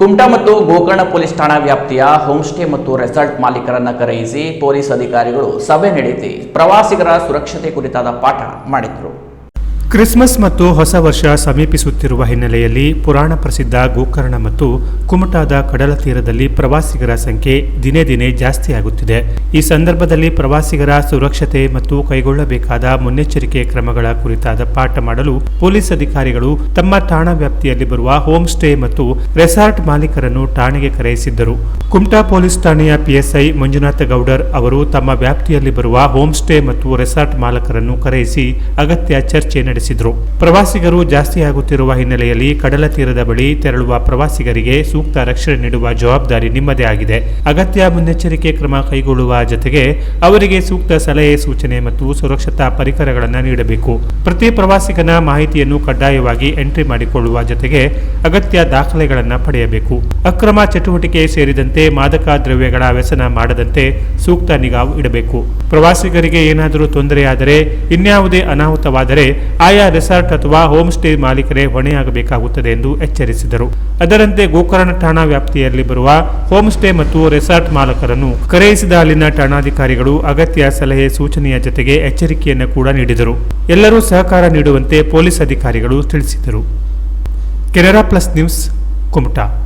ಕುಮಟಾ ಮತ್ತು ಗೋಕರ್ಣ ಪೊಲೀಸ್ ಠಾಣಾ ವ್ಯಾಪ್ತಿಯ ಹೋಮ್ಸ್ಟೇ ಮತ್ತು ರೆಸಾರ್ಟ್ ಮಾಲೀಕರನ್ನ ಕರೆಯಿಸಿ ಪೊಲೀಸ್ ಅಧಿಕಾರಿಗಳು ಸಭೆ ನಡೆಸಿ ಪ್ರವಾಸಿಗರ ಸುರಕ್ಷತೆ ಕುರಿತಾದ ಪಾಠ ಮಾಡಿದರು. ಕ್ರಿಸ್ಮಸ್ ಮತ್ತು ಹೊಸ ವರ್ಷ ಸಮೀಪಿಸುತ್ತಿರುವ ಹಿನ್ನೆಲೆಯಲ್ಲಿ ಪುರಾಣ ಪ್ರಸಿದ್ಧ ಗೋಕರ್ಣ ಮತ್ತು ಕುಮಟಾದ ಕಡಲ ತೀರದಲ್ಲಿ ಪ್ರವಾಸಿಗರ ಸಂಖ್ಯೆ ದಿನೇ ದಿನೇ ಜಾಸ್ತಿಯಾಗುತ್ತಿದೆ. ಈ ಸಂದರ್ಭದಲ್ಲಿ ಪ್ರವಾಸಿಗರ ಸುರಕ್ಷತೆ ಮತ್ತು ಕೈಗೊಳ್ಳಬೇಕಾದ ಮುನ್ನೆಚ್ಚರಿಕೆ ಕ್ರಮಗಳ ಕುರಿತಾದ ಪಾಠ ಮಾಡಲು ಪೊಲೀಸ್ ಅಧಿಕಾರಿಗಳು ತಮ್ಮ ಠಾಣಾ ವ್ಯಾಪ್ತಿಯಲ್ಲಿ ಬರುವ ಹೋಮ್ ಸ್ಟೇ ಮತ್ತು ರೆಸಾರ್ಟ್ ಮಾಲೀಕರನ್ನು ಠಾಣೆಗೆ ಕರೆಯಿಸಿದ್ದರು. ಕುಮಟಾ ಪೊಲೀಸ್ ಠಾಣೆಯ ಪಿಎಸ್ಐ ಮಂಜುನಾಥ ಗೌಡರ್ ಅವರು ತಮ್ಮ ವ್ಯಾಪ್ತಿಯಲ್ಲಿ ಬರುವ ಹೋಮ್ ಸ್ಟೇ ಮತ್ತು ರೆಸಾರ್ಟ್ ಮಾಲಕರನ್ನು ಕರೆಯಿಸಿ ಅಗತ್ಯ ಚರ್ಚೆ ನಡೆಸಿದರು. ಪ್ರವಾಸಿಗರು ಜಾಸ್ತಿ ಆಗುತ್ತಿರುವ ಹಿನ್ನೆಲೆಯಲ್ಲಿ ಕಡಲ ತೀರದ ಬಳಿ ತೆರಳುವ ಪ್ರವಾಸಿಗರಿಗೆ ಸೂಕ್ತ ರಕ್ಷಣೆ ನೀಡುವ ಜವಾಬ್ದಾರಿ ನಿಮ್ಮದೇ ಆಗಿದೆ. ಅಗತ್ಯ ಮುನ್ನೆಚ್ಚರಿಕೆ ಕ್ರಮ ಕೈಗೊಳ್ಳುವ ಜೊತೆಗೆ ಅವರಿಗೆ ಸೂಕ್ತ ಸಲಹೆ ಸೂಚನೆ ಮತ್ತು ಸುರಕ್ಷತಾ ಪರಿಕರಗಳನ್ನು ನೀಡಬೇಕು. ಪ್ರತಿ ಪ್ರವಾಸಿಗನ ಮಾಹಿತಿಯನ್ನು ಕಡ್ಡಾಯವಾಗಿ ಎಂಟ್ರಿ ಮಾಡಿಕೊಳ್ಳುವ ಜೊತೆಗೆ ಅಗತ್ಯ ದಾಖಲೆಗಳನ್ನು ಪಡೆಯಬೇಕು. ಅಕ್ರಮ ಚಟುವಟಿಕೆ ಸೇರಿದಂತೆ ಮಾದಕ ದ್ರವ್ಯಗಳ ವ್ಯಸನ ಮಾಡದಂತೆ ಸೂಕ್ತ ನಿಗಾ ಇಡಬೇಕು. ಪ್ರವಾಸಿಗರಿಗೆ ಏನಾದರೂ ತೊಂದರೆಯಾದರೆ ಇನ್ಯಾವುದೇ ಅನಾಹುತವಾದರೆ ಆಯಾ ರೆಸಾರ್ಟ್ ಅಥವಾ ಹೋಮ್ ಸ್ಟೇ ಮಾಲೀಕರೇ ಹೊಣೆಯಾಗಬೇಕಾಗುತ್ತದೆ ಎಂದು ಎಚ್ಚರಿಸಿದರು. ಅದರಂತೆ ಗೋಕರ್ಣ ಠಾಣಾ ವ್ಯಾಪ್ತಿಯಲ್ಲಿ ಬರುವ ಹೋಮ್ ಸ್ಟೇ ಮತ್ತು ರೆಸಾರ್ಟ್ ಮಾಲಕರನ್ನು ಕರೆಯಿಸಿದ ಅಲ್ಲಿನ ಠಾಣಾಧಿಕಾರಿಗಳು ಅಗತ್ಯ ಸಲಹೆ ಸೂಚನೆಯ ಜೊತೆಗೆ ಎಚ್ಚರಿಕೆಯನ್ನು ಕೂಡ ನೀಡಿದರು. ಎಲ್ಲರೂ ಸಹಕಾರ ನೀಡುವಂತೆ ಪೊಲೀಸ್ ಅಧಿಕಾರಿಗಳು ತಿಳಿಸಿದರು. Canara plus news, Kumta.